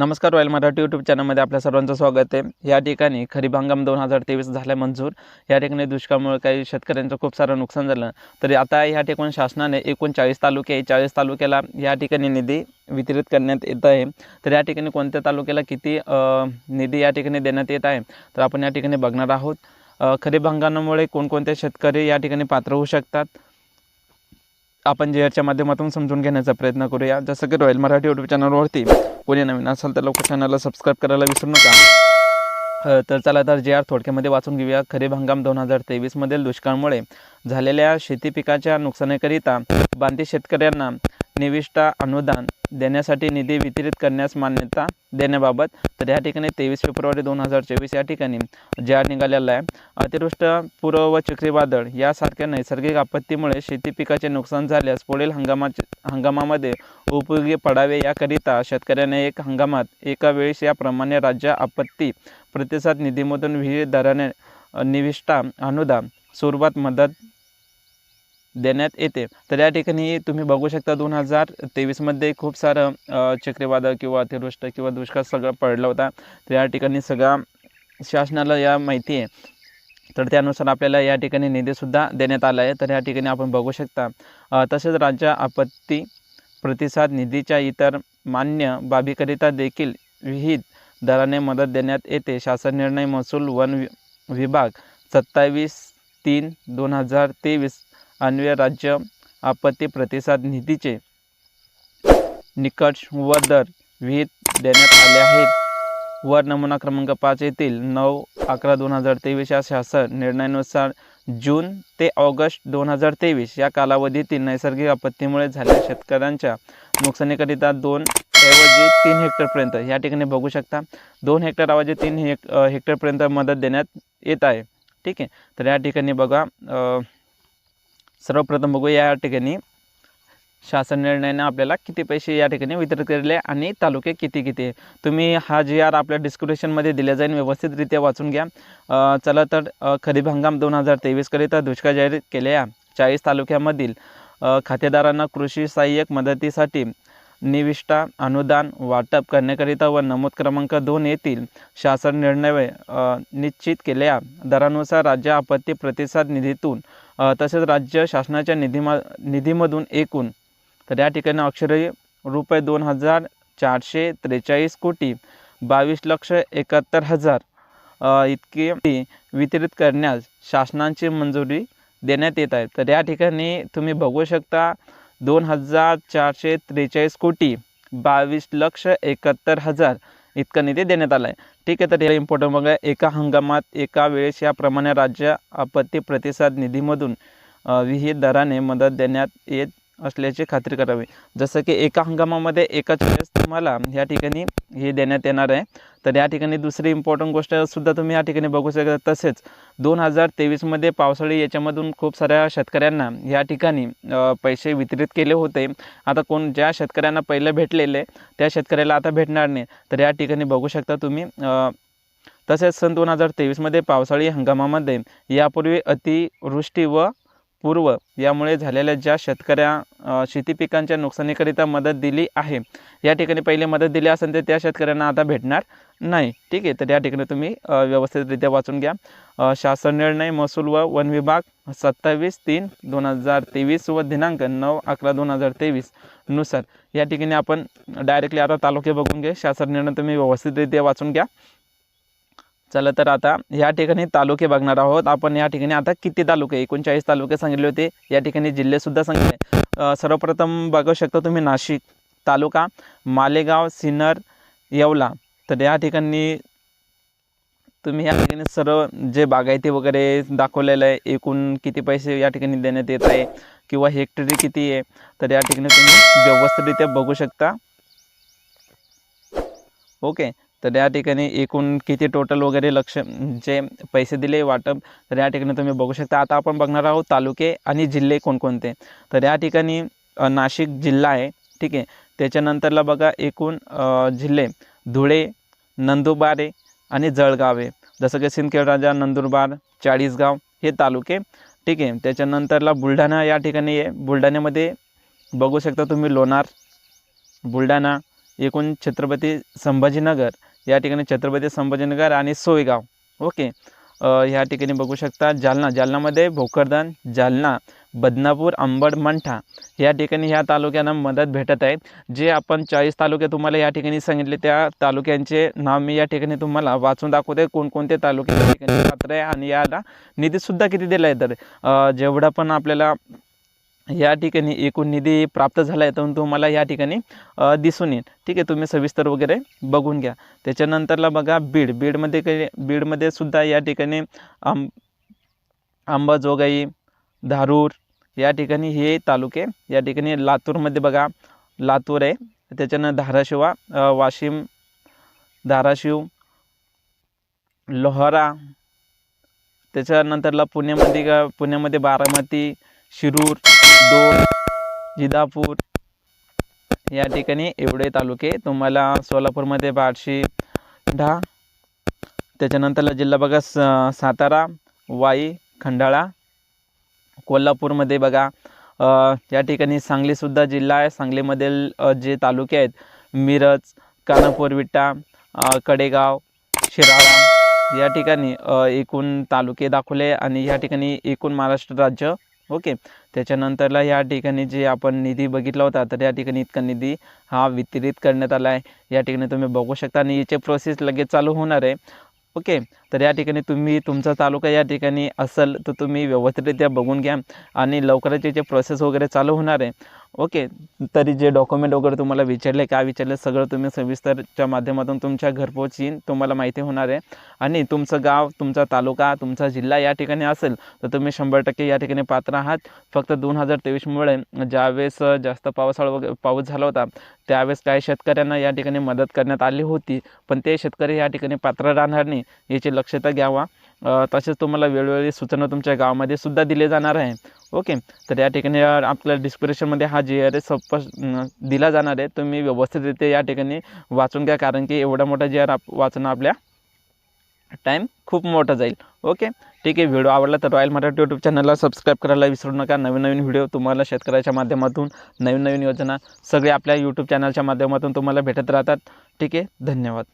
नमस्कार royal Marathi YouTube चॅनलमध्ये आपल्या सर्वांचं स्वागत आहे. या ठिकाणी खरीप हंगाम दोन हजार तेवीस झाला मंजूर. या ठिकाणी दुष्काळामुळे काही शेतकऱ्यांचं खूप सारं नुकसान झालं. तरी आता या ठिकाणी शासनाने एकूण चाळीस तालुके आहे. चाळीस तालुक्याला या ठिकाणी निधी वितरित करण्यात येत आहे. तर या ठिकाणी कोणत्या तालुक्याला किती निधी या ठिकाणी देण्यात येत आहे? तर आपण या ठिकाणी बघणार आहोत. खरीप हंगामामुळे कोणकोणते शेतकरी या ठिकाणी पात्र होऊ शकतात? आपण जे याच्या माध्यमातून समजून घेण्याचा प्रयत्न करूया. जसं की रॉयल मराठी यूट्यूब चॅनलवरती कोणी नवीन असाल तर लवकर चॅनलला सबस्क्राईब करायला विसरू नका. तर चला तर जे आर थोडक्यामध्ये वाचून घेऊया. खरीप हंगाम दोन हजार तेवीसमधील दुष्काळामुळे झालेल्या शेती पिकाच्या नुकसानीकरिता बांधी शेतकऱ्यांना निविष्टा अनुदान देण्यासाठी निधी वितरित करण्यास मान्यता देण्याबाबत. तर या ठिकाणी तेवीस फेब्रुवारी दोन हजार चोवीस या ठिकाणी जाहीर निघालेला आहे अतिवृष्ट पूर्व व चक्रीवादळ यासारख्या नैसर्गिक आपत्तीमुळे शेती पिकाचे नुकसान झाल्यास पुढील हंगामाचे हंगामामध्ये उपयोगी पडावे याकरिता शेतकऱ्याने एक हंगामात एका वेळेस याप्रमाणे राज्य आपत्ती प्रतिसाद निधीमधून विविध दराने निविष्टा निविष्ठा अनुदान स्वरूपात मदत देण्यात येते. तर या ठिकाणी तुम्ही बघू शकता दोन हजार तेवीसमध्ये खूप सारं चक्रीवादळ किंवा अतिवृष्ट किंवा दुष्काळ सगळं पडला होता. तर या ठिकाणी सगळा शासनाला या माहिती आहे. तर त्यानुसार आपल्याला या ठिकाणी निधीसुद्धा देण्यात आला आहे. तर या ठिकाणी आपण बघू शकता तसेच राज्य आपत्ती प्रतिसाद निधीच्या इतर मान्य बाबीकरिता देखील विहित दराने मदत देण्यात येते. शासन निर्णय महसूल वन वि विभाग सत्तावीस तीन दोन हजार तेवीस अन्वय राज्य आपत्ती प्रतिसाद निधीचे निकष व दर विहित देण्यात आले आहेत. वर नमुना क्रमांक पाच येथील नऊ अकरा दोन हजार तेवीस या शासन निर्णयानुसार जून ते ऑगस्ट दोन हजार तेवीस या कालावधीतील नैसर्गिक आपत्तीमुळे झालेल्या शेतकऱ्यांच्या नुकसानीकरिता दोन ऐवजी तीन हेक्टरपर्यंत या ठिकाणी बघू शकता दोन हेक्टर ऐवजी तीन हेक हेक्टरपर्यंत मदत देण्यात येत आहे. ठीक आहे? तर या ठिकाणी बघा सर्वप्रथम बघू या ठिकाणी. शासन निर्णयाने आपल्याला किती पैसे या ठिकाणी वितरित केले आणि तालुके किती किती? तुम्ही हा जी आर आपल्या डिस्क्रिप्शनमध्ये दिल्या जाईल व्यवस्थितरित्या वाचून घ्या. चला तर खरीप हंगाम दोन हजार तेवीसकरिता दुष्काळ जाहीर केलेल्या चाळीस तालुक्यामधील खातेदारांना कृषी सहाय्यक मदतीसाठी निविष्ठा अनुदान वाटप करण्याकरिता व नमूद क्रमांक दोन येथील शासन निर्णय निश्चित केलेल्या दरानुसार राज्य आपत्ती प्रतिसाद निधीतून तसेच राज्य शासनाच्या निधीमा निधीमधून एकूण तर या ठिकाणी अक्षरी रुपये दोन हजार चारशे त्रेचाळीस कोटी बावीस लक्ष एकाहत्तर हजार इतके इतकी वितरित करण्यास शासनाची मंजुरी देण्यात येत आहे. तर या ठिकाणी तुम्ही बघू शकता दोन हजार चारशे त्रेचाळीस कोटी बावीस लक्ष एकाहत्तर हजार इतका निधी देण्यात आला आहे ठीक आहे तर हे इम्पॉर्टंट बघा. एका हंगामात एका वेळेस याप्रमाणे राज्य आपत्ती प्रतिसाद निधीमधून विहित दराने मदत देण्यात येत असल्याची खात्री करावी. जसं की एका हंगामामध्ये एकाच वेळेस तुम्हाला या ठिकाणी हे देण्यात येणार आहे. तर या ठिकाणी दुसरी इम्पॉर्टंट गोष्ट सुद्धा तुम्ही या ठिकाणी बघू शकता. तसेच दोन हजार तेवीसमध्ये पावसाळी याच्यामधून खूप साऱ्या शेतकऱ्यांना या ठिकाणी पैसे वितरित केले होते. आता कोण ज्या शेतकऱ्यांना पहिलं भेटलेले त्या शेतकऱ्याला आता भेटणार नाही. तर या ठिकाणी बघू शकता तुम्ही तसेच सन दोन हजार तेवीसमध्ये पावसाळी हंगामामध्ये यापूर्वी अतिवृष्टी व पूर्व यामुळे झालेल्या ज्या शेतकऱ्या शेती पिकांच्या नुकसानीकरिता मदत दिली आहे या ठिकाणी पहिले मदत दिली असेल तर त्या शेतकऱ्यांना आता भेटणार नाही. ठीक आहे तर या ठिकाणी तुम्ही व्यवस्थितरित्या वाचून घ्या. शासन निर्णय महसूल व वन विभाग सत्तावीस तीन दोन हजार तेवीस व दिनांक नऊ अकरा दोन हजार तेवीसनुसार. या ठिकाणी आपण डायरेक्टली आता तालुके बघून घे. शासन निर्णय तुम्ही व्यवस्थितरित्या वाचून घ्या. चला तर आता या ठिकाणी तालुके बघणार आहोत. आपण या ठिकाणी आता किती तालुके? एकोणचाळीस तालुके सांगितले होते. या ठिकाणी जिल्हेसुद्धा सांगितले. सर्वप्रथम बघू शकता तुम्ही नाशिक तालुका मालेगाव सिन्नर येवला. तर या ठिकाणी तुम्ही या ठिकाणी सर्व जे बागायती वगैरे दाखवलेलं आहे एकूण किती पैसे या ठिकाणी देण्यात येत आहे किंवा हेक्टरी किती आहे तर या ठिकाणी तुम्ही व्यवस्थितरित्या बघू शकता. ओके. तर या ठिकाणी एकूण किती टोटल वगैरे लक्ष जे पैसे दिले वाटप तर या ठिकाणी तुम्ही बघू शकता. आता आपण बघणार आहोत तालुके आणि जिल्हे कोणकोणते. तर या ठिकाणी नाशिक जिल्हा आहे ठीक आहे. त्याच्यानंतरला बघा एकूण जिल्हे. धुळे नंदुरबारे आणि जळगाव आहे. जसं की सिंदखेडराजा नंदुरबार चाळीसगाव हे तालुके ठीक आहे. त्याच्यानंतरला बुलढाणा या ठिकाणी आहे. बुलढाण्यामध्ये बघू शकता तुम्ही लोणार बुलढाणा एकूण छत्रपती संभाजीनगर या ठिकाणी छत्रपती संभाजीनगर आणि सोयगाव. ओके. ह्या ठिकाणी बघू शकता जालना जालनामध्ये भोकरदन जालना बदनापूर अंबड मंठा या ठिकाणी ह्या तालुक्यांना मदत भेटत आहे. जे आपण चाळीस तालुके तुम्हाला या ठिकाणी सांगितले त्या तालुक्यांचे नाव मी या ठिकाणी तुम्हाला वाचून दाखवते. कोणकोणते तालुके या ठिकाणी पात्र आहे आणि याला निधीसुद्धा किती दिला आहे तर जेवढा पण आपल्याला या ठिकाणी एकूण निधी प्राप्त झाला आहे तर तुम्हाला या ठिकाणी दिसून येईल. ठीक आहे तुम्ही सविस्तर वगैरे बघून घ्या. त्याच्यानंतरला बघा बीड. बीडमध्ये काही बीडमध्ये सुद्धा या ठिकाणी आंब अंबाजोगाई धारूर या ठिकाणी हे तालुके या ठिकाणी लातूरमध्ये बघा लातूर आहे. त्याच्यानं धाराशिवा वाशिम धाराशिव लोहारा त्याच्यानंतरला पुण्यामध्ये का पुण्यामध्ये बारामती शिरूर दोन जिदापूर या ठिकाणी एवढे तालुके. तुम्हाला सोलापूरमध्ये बार्शी ढा त्याच्यानंतरला जिल्हा बघा स सातारा वाई खंडाळा कोल्हापूरमध्ये बघा या ठिकाणी सांगलीसुद्धा जिल्हा आहे. सांगलीमधील जे तालुके आहेत मिरज कानापूर विटा कडेगाव शिराळा या ठिकाणी एकूण तालुके दाखवले आणि या ठिकाणी एकूण महाराष्ट्र राज्य ओके. त्याच्यानंतरला या ठिकाणी जे आपण निधी बघितला होता तर या ठिकाणी इतका निधी हा वितरित करण्यात आला आहे. या ठिकाणी तुम्ही बघू शकता आणि याचे प्रोसेस लगेच चालू होणार आहे. ओके. तर या ठिकाणी तुम्ही तुमचा तालुका या ठिकाणी असेल तर तुम्ही व्यवस्थितरित्या बघून घ्या आणि लवकरच याचे प्रोसेस वगैरे चालू होणार आहे. ओके. तरी जे डॉक्युमेंट वगैरे तुम्हाला विचारले काय विचारले सगळं तुम्ही सविस्तरच्या माध्यमातून तुमच्या घरपोच येईन तुम्हाला माहिती होणार आहे. आणि तुमचं गाव तुमचा तालुका तुमचा जिल्हा या ठिकाणी असेल तर तुम्ही शंभर टक्के या ठिकाणी पात्र आहात. फक्त दोन हजार तेवीसमुळे ज्यावेळेस जास्त पावसाळा वगैरे पाऊस झाला होता त्यावेळेस काही शेतकऱ्यांना या ठिकाणी मदत करण्यात आली होती. पण ते शेतकरी या ठिकाणी पात्र राहणार नाही याची लक्षता घ्यावा. तसेच तुम्हाला वेळोवेळी सूचना तुमच्या गावामध्ये सुद्धा दिले जाणार आहे. ओके? तर या ठिकाणी आपल्या डिस्क्रिप्शनमध्ये हा जी आर एस दिला जाणार आहे. तुम्ही व्यवस्थितरित्या या ठिकाणी वाचून घ्या कारण की एवढा मोठा जी आर आप वाचणं आपल्या टाईम खूप मोठा जाईल. ओके? ठीक आहे व्हिडिओ आवडला तर रॉयल मराठी यूट्यूब चॅनलला सबस्क्राईब करायला विसरू नका. नवीन नवीन व्हिडिओ तुम्हाला शेतकऱ्याच्या माध्यमातून नवीन नवीन योजना सगळे आपल्या यूट्यूब चॅनलच्या माध्यमातून तुम्हाला भेटत राहतात. ठीक आहे? धन्यवाद.